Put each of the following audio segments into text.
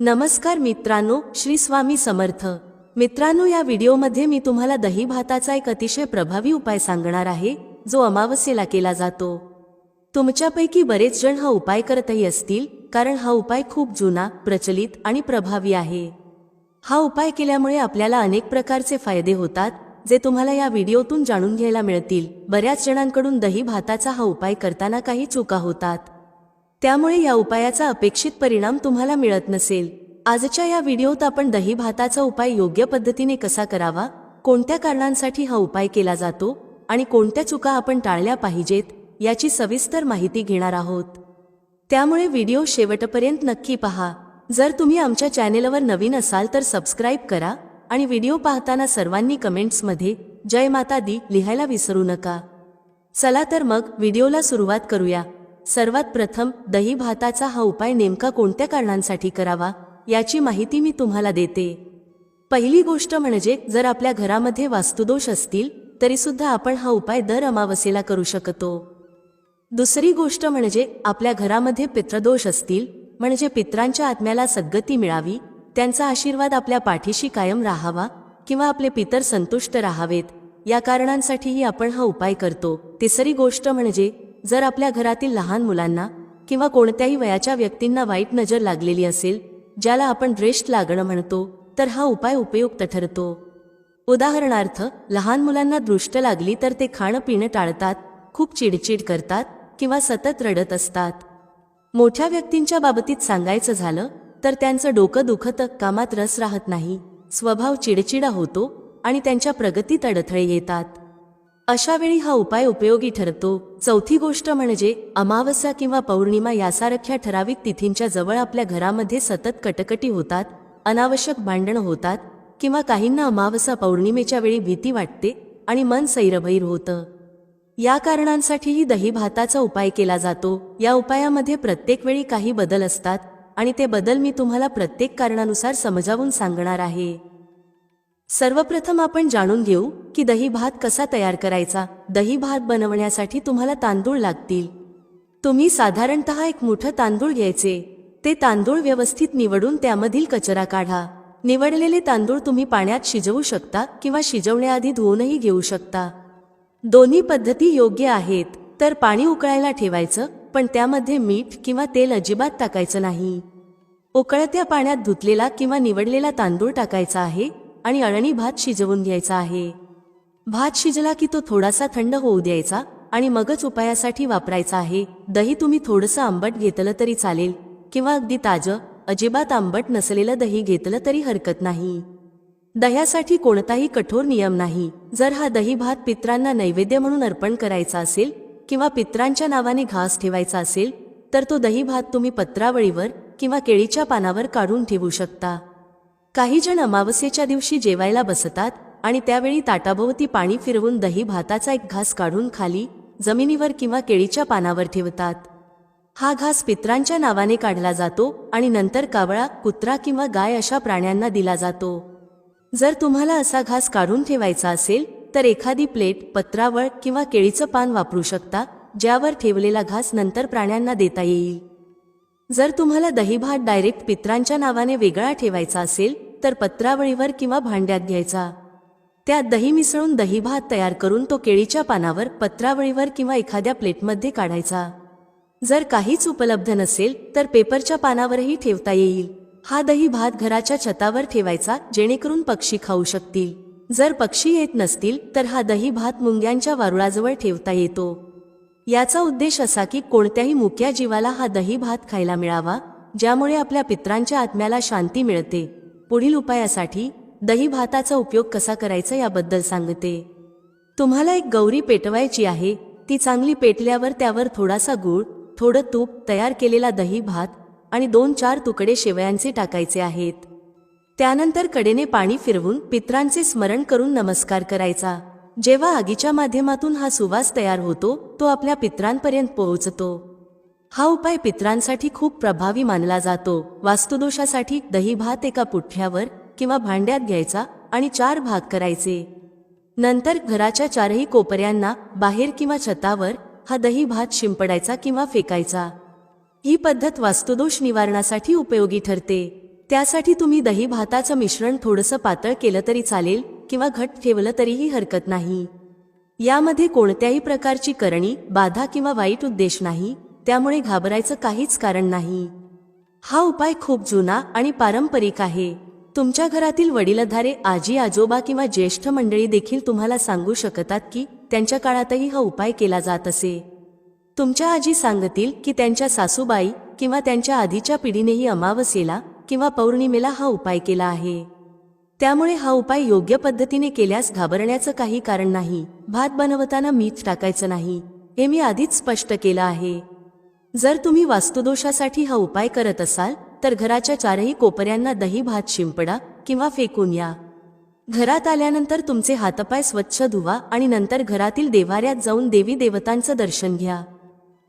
नमस्कार मित्रांनो श्री स्वामी समर्थ. मित्रांनो या व्हिडिओमध्ये मी तुम्हाला दही भाताचा एक अतिशय प्रभावी उपाय सांगणार आहे जो अमावस्येला केला जातो. तुमच्यापैकी बरेच जण हा उपाय करतही असतील कारण हा उपाय खूप जुना प्रचलित आणि प्रभावी आहे. हा उपाय केल्यामुळे आपल्याला अनेक प्रकारचे फायदे होतात जे तुम्हाला या व्हिडिओतून जाणून घ्यायला मिळतील. बऱ्याच जणांकडून दही भाताचा हा उपाय करताना काही चुका होतात. त्यामुळे या उपायाचा अपेक्षित परिणाम तुम्हाला मिळत नसेल. आजच्या या व्हिडिओत आपण दही भाताचा उपाय योग्य पद्धतीने कसा करावा कोणत्या कारणांसाठी हा उपाय केला जातो आणि कोणत्या चुका आपण टाळल्या पाहिजेत याची सविस्तर माहिती घेणार आहोत. त्यामुळे व्हिडिओ शेवटपर्यंत नक्की पहा. जर तुम्ही आमच्या चॅनेलवर नवीन असाल तर सबस्क्राईब करा आणि व्हिडिओ पाहताना सर्वांनी कमेंट्समध्ये जय माता दी लिहायला विसरू नका. चला तर मग व्हिडिओला सुरुवात करूया. सर्वात प्रथम दही भाताचा हा उपाय नेमका कोणत्या कारणांसाठी करावा याची माहिती मी तुम्हाला देते. पहिली गोष्ट म्हणजे जर आपल्या घरामध्ये वास्तुदोष असतील तरीसुद्धा आपण हा उपाय दर अमावस्येला करू शकतो. दुसरी गोष्ट म्हणजे आपल्या घरामध्ये पित्रदोष असतील म्हणजे पित्रांच्या आत्म्याला सद्गती मिळावी त्यांचा आशीर्वाद आपल्या पाठीशी कायम राहावा किंवा आपले पितर संतुष्ट राहावेत या कारणांसाठीही आपण हा उपाय करतो. तिसरी गोष्ट म्हणजे जर आपल्या घरातील लहान मुलांना किंवा कोणत्याही वयाच्या व्यक्तींना वाईट नजर लागलेली असेल ज्याला आपण दृष्ट लागणं म्हणतो तर हा उपाय उपयुक्त ठरतो. उदाहरणार्थ लहान मुलांना दृष्ट लागली तर ते खाणं पिणं टाळतात खूप चिडचिड करतात किंवा सतत रडत असतात. मोठ्या व्यक्तींच्या बाबतीत सांगायचं झालं तर त्यांचं डोकं दुखतं कामात रस राहत नाही. स्वभाव चिडचिडा होतो आणि त्यांच्या प्रगतीत अडथळे येतात. अशावेळी हा उपाय उपयोगी ठरतो. चौथी गोष्ट म्हणजे अमावस्या किंवा पौर्णिमा यासारख्या ठराविक तिथींच्या जवळ आपल्या घरामध्ये सतत कटकटी होतात अनावश्यक भांडणं होतात किंवा काहींना अमावस्या पौर्णिमेच्या वेळी भीती वाटते आणि मन सैरभैर होतं. या कारणांसाठीही दही भाताचा उपाय केला जातो. या उपायामध्ये प्रत्येक वेळी काही बदल असतात आणि ते बदल मी तुम्हाला प्रत्येक कारणानुसार समजावून सांगणार आहे. सर्वप्रथम आपण जाणून घेऊ की दही भात कसा तयार करायचा. दही भात बनवण्यासाठी तुम्हाला तांदूळ लागतील. तुम्ही साधारणतः एक मोठं तांदूळ घ्यायचे. ते तांदूळ व्यवस्थित निवडून त्यामधील कचरा काढा. निवडलेले तांदूळ तुम्ही पाण्यात शिजवू शकता किंवा शिजवण्याआधी धुवूनही घेऊ शकता. दोन्ही पद्धती योग्य आहेत तर पाणी उकळायला ठेवायचं पण त्यामध्ये मीठ किंवा तेल अजिबात टाकायचं नाही. उकळत्या पाण्यात धुतलेला किंवा निवडलेला तांदूळ टाकायचा आहे आणि अळणी भात शिजवून घ्यायचा आहे. भात शिजला की तो थोडासा थंड होऊ द्यायचा आणि मगच उपायासाठी वापरायचा आहे. दही तुम्ही थोडंसं आंबट घेतलं तरी चालेल किंवा अगदी ताजं अजिबात आंबट नसलेलं दही घेतलं तरी हरकत नाही. दह्यासाठी कोणताही कठोर नियम नाही. जर हा दही भात पित्रांना नैवेद्य म्हणून अर्पण करायचा असेल किंवा पित्रांच्या नावाने घास ठेवायचा असेल तर तो दही भात तुम्ही पत्रावळीवर किंवा केळीच्या पानावर काढून ठेवू शकता. काही जण अमावस्येच्या दिवशी जेवायला बसतात आणि त्यावेळी ताटाभोवती पाणी फिरवून दही भाताचा एक घास काढून खाली जमिनीवर किंवा केळीच्या पानावर ठेवतात. हा घास पित्रांच्या नावाने काढला जातो आणि नंतर कावळा कुत्रा किंवा गाय अशा प्राण्यांना दिला जातो. जर तुम्हाला असा घास काढून ठेवायचा असेल तर एखादी प्लेट पत्रावळ किंवा केळीचं पान वापरू शकता ज्यावर ठेवलेला घास नंतर प्राण्यांना देता येईल. जर तुम्हाला दहीभात डायरेक्ट पित्रांच्या नावाने वेगळा ठेवायचा असेल तर पत्रावळीवर किंवा भांड्यात घ्यायचा. त्यात दही मिसळून दही भात तयार करून तो केळीच्या पानावर पत्रावळीवर किंवा एखाद्या प्लेटमध्ये काढायचा. जर काहीच उपलब्ध नसेल तर पेपरच्या पानावरही ठेवता येईल. हा दही भात घराच्या छतावर ठेवायचा जेणेकरून पक्षी खाऊ शकतील. जर पक्षी येत नसतील तर हा दही भात मुंग्यांच्या वारुळाजवळ ठेवता येतो. याचा उद्देश असा की कोणत्याही मुक्या जीवाला हा दही भात खायला मिळावा ज्यामुळे आपल्या पित्रांच्या आत्म्याला शांती मिळते. पुढील उपायासाठी दही भाताचा उपयोग कसा करायचा याबद्दल सांगते. तुम्हाला एक गौरी पेटवायची आहे ती चांगली पेटल्यावर त्यावर थोडासा गूळ थोडं तूप तयार केलेला दही भात आणि दोन चार तुकडे शेवयांचे टाकायचे आहेत. त्यानंतर कडेने पाणी फिरवून पित्रांचे स्मरण करून नमस्कार करायचा. जेव्हा आगीच्या माध्यमातून हा सुवास तयार होतो तो आपल्या पित्रांपर्यंत पोहोचतो. हा उपाय पित्रांसाठी खूप प्रभावी मानला जातो. वास्तुदोषासाठी दही भात एका पुठ्यावर किंवा भांड्यात घ्यायचा आणि चार भाग करायचे. नंतर घराच्या चारही कोपऱ्यांना बाहेर किंवा छतावर हा दही भात शिंपडायचा किंवा फेकायचा. ही पद्धत वास्तुदोष निवारणासाठी उपयोगी ठरते. त्यासाठी तुम्ही दही भाताचं मिश्रण थोडंसं पातळ केलं तरी चालेल किंवा घट ठेवलं तरीही हरकत नाही. यामध्ये कोणत्याही प्रकारची करणी बाधा किंवा वाईट उद्देश नाही त्यामुळे घाबरायचं काहीच कारण नाही. हा उपाय खूप जुना आणि पारंपरिक आहे. तुमच्या घरातील वडीलधारे आजी आजोबा किंवा ज्येष्ठ मंडळी देखील तुम्हाला सांगू शकतात की त्यांच्या काळातही हा उपाय केला जात असे. तुमच्या आजी सांगतील की त्यांच्या सासूबाई किंवा त्यांच्या आधीच्या पिढीनेही अमावस्येला किंवा पौर्णिमेला हा उपाय केला आहे. त्यामुळे हा उपाय योग्य पद्धतीने केल्यास घाबरण्याचं काही कारण नाही. भात बनवताना मीठ टाकायचं नाही. हे मी आधीच स्पष्ट केलं आहे. जर तुम्ही वास्तुदोषासाठी हा उपाय करत असाल तर घराच्या चारही कोपऱ्यांना दही भात शिंपडा किंवा फेकून या. घरात आल्यानंतर तुमचे हातपाय स्वच्छ धुवा आणि नंतर घरातील देवाऱ्यात जाऊन देवी देवतांचं दर्शन घ्या.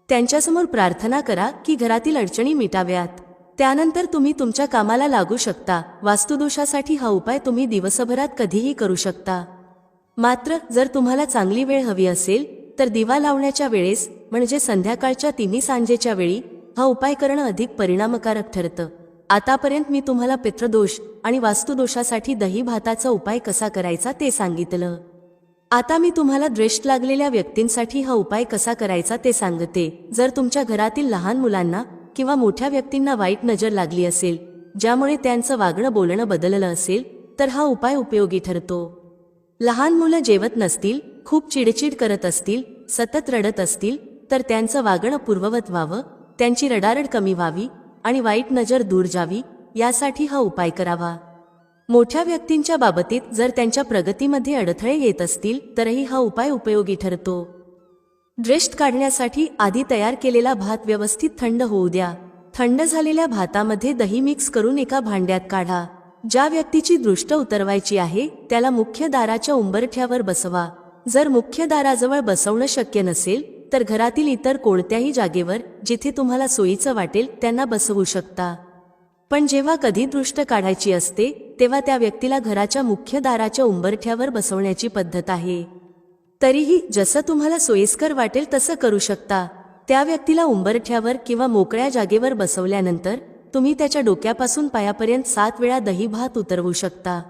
त्यांच्यासमोर प्रार्थना करा की घरातील अडचणी मिटाव्यात. त्यानंतर तुम्ही तुमच्या कामाला लागू शकता. वास्तुदोषासाठी हा उपाय तुम्ही दिवसभरात कधीही करू शकता. मात्र जर तुम्हाला चांगली वेळ हवी असेल तर दिवा लावण्याच्या वेळेस म्हणजे संध्याकाळच्या तिन्ही सांजेच्या वेळी हा उपाय करणं अधिक परिणामकारक ठरतं. आतापर्यंत मी तुम्हाला पितृदोष आणि वास्तुदोषासाठी दही भाताचा उपाय कसा करायचा ते सांगितलं. आता मी तुम्हाला द्वेष लागलेल्या व्यक्तींसाठी हा उपाय कसा करायचा ते सांगते. जर तुमच्या घरातील लहान मुलांना किंवा मोठ्या व्यक्तींना वाईट नजर लागली असेल ज्यामुळे त्यांचं वागणं बोलणं बदललं असेल तर हा उपाय उपयोगी ठरतो. लहान मुलं जेवत नसतील खूप चिडचिड करत असतील सतत रडत असतील तर त्यांचं वागणं पूर्ववत व्हावं त्यांची रडारड कमी व्हावी आणि वाईट नजर दूर जावी यासाठी हा उपाय करावा. मोठ्या व्यक्तींच्या बाबतीत जर त्यांच्या प्रगतीमध्ये अडथळे येत असतील तरही हा उपाय उपयोगी ठरतो. ड्रेस्ट काढण्यासाठी आधी तयार केलेला भात व्यवस्थित थंड होऊ द्या. थंड झालेल्या भातामध्ये दही मिक्स करून एका भांड्यात काढा. ज्या व्यक्तीची दृष्ट उतरवायची आहे त्याला मुख्य दाराच्या उंबरठ्यावर बसवा. जर मुख्य दाराजवळ बसवणं शक्य नसेल तर घरातील इतर कोणत्याही जागेवर जिथे तुम्हाला सोयीचं वाटेल त्यांना बसवू शकता. पण जेव्हा कधी दृष्ट काढायची असते तेव्हा त्या व्यक्तीला घराच्या मुख्य दाराच्या उंबरठ्यावर बसवण्याची पद्धत आहे. तरीही जसं तुम्हाला सोयीस्कर वाटेल तसं करू शकता. त्या व्यक्तीला उंबरठ्यावर किंवा मोकळ्या जागेवर बसवल्यानंतर तुम्ही त्याच्या डोक्यापासून पायापर्यंत सात वेळा दही भात उतरवू शकता.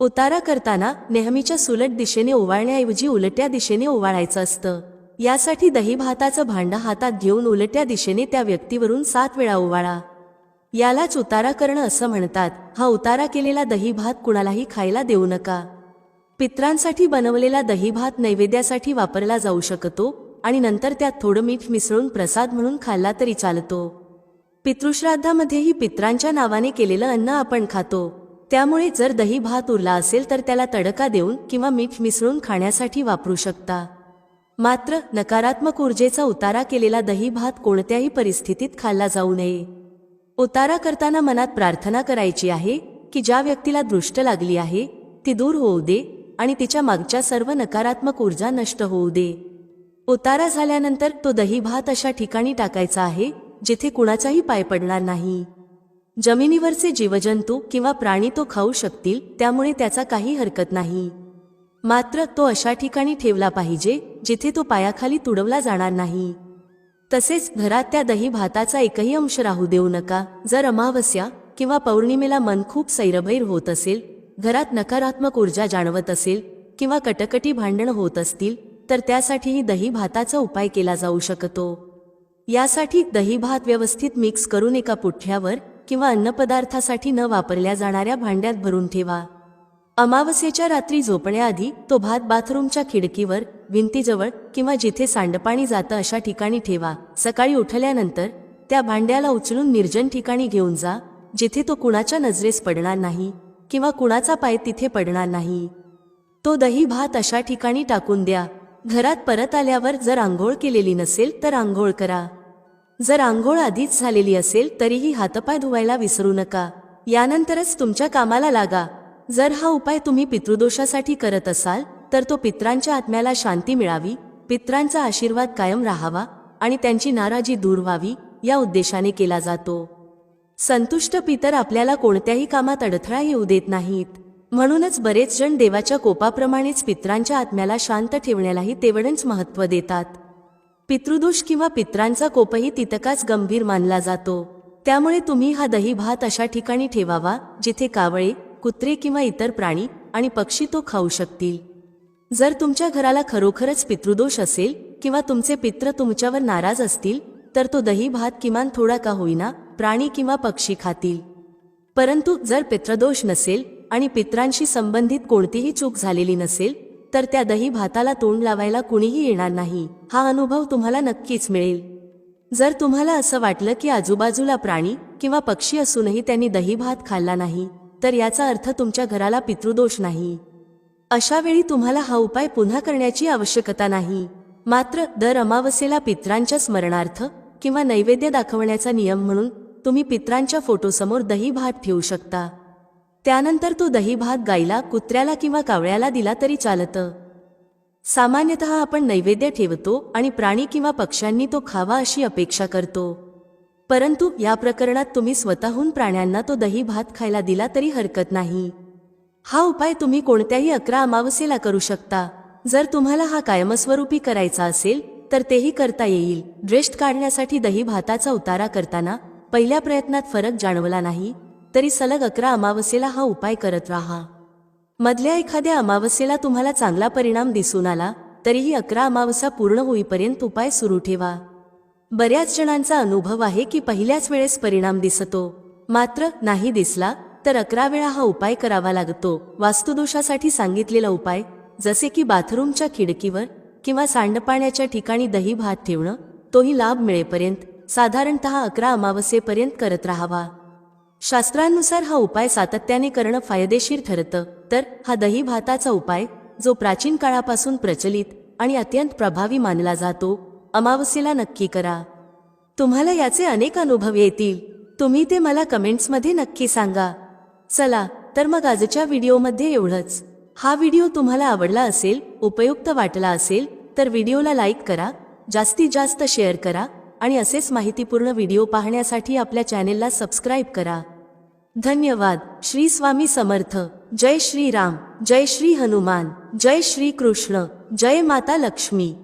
उतारा करताना नेहमीच्या सुलट दिशेने ओवाळण्याऐवजी उलट्या दिशेने ओवाळायचं असतं. यासाठी दही भाताचं भांडं हातात घेऊन उलट्या दिशेने त्या व्यक्तीवरून सात वेळा ओवाळा. यालाच उतारा करणं असं म्हणतात. हा उतारा केलेला दही भात कुणालाही खायला देऊ नका. पित्रांसाठी बनवलेला दही भात नैवेद्यासाठी वापरला जाऊ शकतो आणि नंतर त्यात थोडं मीठ मिसळून प्रसाद म्हणून खाल्ला तरी चालतो. पितृश्राद्धामध्येही पित्रांच्या नावाने केलेलं अन्न आपण खातो. त्यामुळे जर दही भात उरला असेल तर त्याला तडका देऊन किंवा मीठ मिसळून खाण्यासाठी वापरू शकता. मात्र नकारात्मक ऊर्जेचा उतारा केलेला दही भात कोणत्याही परिस्थितीत खाल्ला जाऊ नये. उतारा करताना मनात प्रार्थना करायची आहे की ज्या व्यक्तीला दृष्ट लागली आहे ती दूर होऊ दे आणि तिच्या मागच्या सर्व नकारात्मक ऊर्जा नष्ट होऊ दे. उतारा झाल्यानंतर तो दही भात अशा ठिकाणी टाकायचा आहे जिथे कुणाचाही पाय पडणार नाही. जमिनीवरचे जीवजंतू किंवा प्राणी तो खाऊ शकतील त्यामुळे त्याचा काही हरकत नाही. मात्र तो अशा ठिकाणी ठेवला पाहिजे जिथे तो पायाखाली तुडवला जाणार नाही. तसेच घरात त्या दही भाताचा एकही अंश राहू देऊ नका. जर अमावस्या किंवा पौर्णिमेला मन खूप सैरभैर होत असेल घरात नकारात्मक ऊर्जा जाणवत असेल किंवा कटकटी भांडण होत असतील तर त्यासाठीही दही भाताचा उपाय केला जाऊ शकतो. यासाठी दही भात व्यवस्थित मिक्स करून एका पुठ्यावर किंवा अन्नपदार्थासाठी न वापरल्या जाणाऱ्या भांड्यात भरून ठेवा. अमावस्येच्या रात्री झोपण्याआधी तो भात बाथरूमच्या खिडकीवर भिंतीजवळ किंवा जिथे सांडपाणी जातं अशा ठिकाणी ठेवा. सकाळी उठल्यानंतर त्या भांड्याला उचलून निर्जन ठिकाणी घेऊन जा जिथे तो कुणाच्या नजरेस पडणार नाही. किंवा कुणाचा पाय तिथे पडणार नाही. तो दही भात अशा ठिकाणी टाकून द्या. घरात परत आल्यावर जर आंघोळ केलेली नसेल तर आंघोळ करा. जर आंघोळ आधीच झालेली असेल तरीही हातपाय धुवायला विसरू नका. यानंतरच तुमच्या कामाला लागा. जर हा उपाय तुम्ही पितृदोषासाठी करत असाल तर तो पित्रांच्या आत्म्याला शांती मिळावी पित्रांचा आशीर्वाद कायम राहावा आणि त्यांची नाराजी दूर व्हावी या उद्देशाने केला जातो. संतुष्ट पितर आपल्याला कोणत्याही कामात अडथळा येऊ देत नाहीत. म्हणूनच बरेच जण देवाच्या कोपाप्रमाणेच पित्रांच्या आत्म्याला शांत ठेवण्यालाही तेवढंच महत्त्व देतात. पितृदोष किंवा पित्रांचा कोपही तितकाच गंभीर मानला जातो. त्यामुळे तुम्ही हा दही भात अशा ठिकाणी ठेवावा जिथे कावळे कुत्रे किंवा इतर प्राणी आणि पक्षी तो खाऊ शकतील. जर तुमच्या घराला खरोखरच पितृदोष असेल किंवा तुमचे पित्र तुमच्यावर नाराज असतील तर तो दही भात किमान थोडा का होईना प्राणी किंवा पक्षी खातील. परंतु जर पित्रदोष नसेल आणि पित्रांशी संबंधित कोणतीही चूक झालेली नसेल तर त्या दही भाताला तोंड लावायला कुणीही येणार नाही. हा अनुभव तुम्हाला नक्कीच मिळेल. जर तुम्हाला असं वाटलं की आजूबाजूला प्राणी किंवा पक्षी असूनही त्यांनी दही भात खाल्ला नाही तर याचा अर्थ तुमच्या घराला पितृदोष नाही. अशा वेळी तुम्हाला हा उपाय पुन्हा करण्याची आवश्यकता नाही. मात्र दर अमावस्येला पित्रांच्या स्मरणार्थ किंवा नैवेद्य दाखवण्याचा नियम म्हणून तुम्ही पित्रांच्या फोटोसमोर दही भात ठेवू शकता. त्यानंतर तो दही भात गाईला कुत्र्याला किंवा कावळ्याला दिला तरी चालतं. सामान्यतः आपण नैवेद्य ठेवतो आणि प्राणी किंवा पक्ष्यांनी तो खावा अशी अपेक्षा करतो. परंतु या प्रकरणात तुम्ही स्वतःहून प्राण्यांना तो दही भात खायला दिला तरी हरकत नाही. हा उपाय तुम्ही कोणत्याही अकरा अमावस्येला करू शकता. जर तुम्हाला हा कायमस्वरूपी करायचा असेल तर तेही करता येईल. ड्रेस्ट काढण्यासाठी दही भाताचा उतारा करताना पहिल्या प्रयत्नात फरक जाणवला नाही तरी सलग अकरा अमावस्येला हा उपाय करत राहा. मधल्या एखाद्या अमावस्येला तुम्हाला चांगला परिणाम दिसून आला तरीही अकरा अमावस्या पूर्ण होईपर्यंत उपाय सुरू ठेवा. बऱ्याच जणांचा अनुभव आहे की पहिल्याच वेळेस परिणाम दिसतो. मात्र नाही दिसला तर अकरा वेळा हा उपाय करावा लागतो. वास्तुदोषासाठी सांगितलेला उपाय जसे की बाथरूमच्या खिडकीवर किंवा सांडपाण्याच्या ठिकाणी दही भात ठेवणं तोही लाभ मिळेपर्यंत. साधारणतः अकरा अमावस्येपर्यंत करत राहावा. शास्त्रानुसार हा उपाय सातत्याने करणं फायदेशीर ठरतं. तर हा दही भाताचा उपाय जो प्राचीन काळापासून प्रचलित आणि अत्यंत प्रभावी मानला जातो अमावस्येला नक्की करा. तुम्हाला याचे अनेक अनुभव येतील. तुम्ही ते मला कमेंट्समध्ये नक्की सांगा. चला तर मग आजच्या व्हिडिओमध्ये एवढंच. हा व्हिडिओ तुम्हाला आवडला असेल उपयुक्त वाटला असेल तर व्हिडिओला लाईक करा जास्तीत जास्त शेअर करा आणि असेच माहितीपूर्ण व्हिडिओ पाहण्यासाठी आपल्या चॅनेलला सबस्क्राईब करा. धन्यवाद. श्री स्वामी समर्थ. जय श्री राम जय श्री हनुमान. जय श्री कृष्ण. जय माता लक्ष्मी.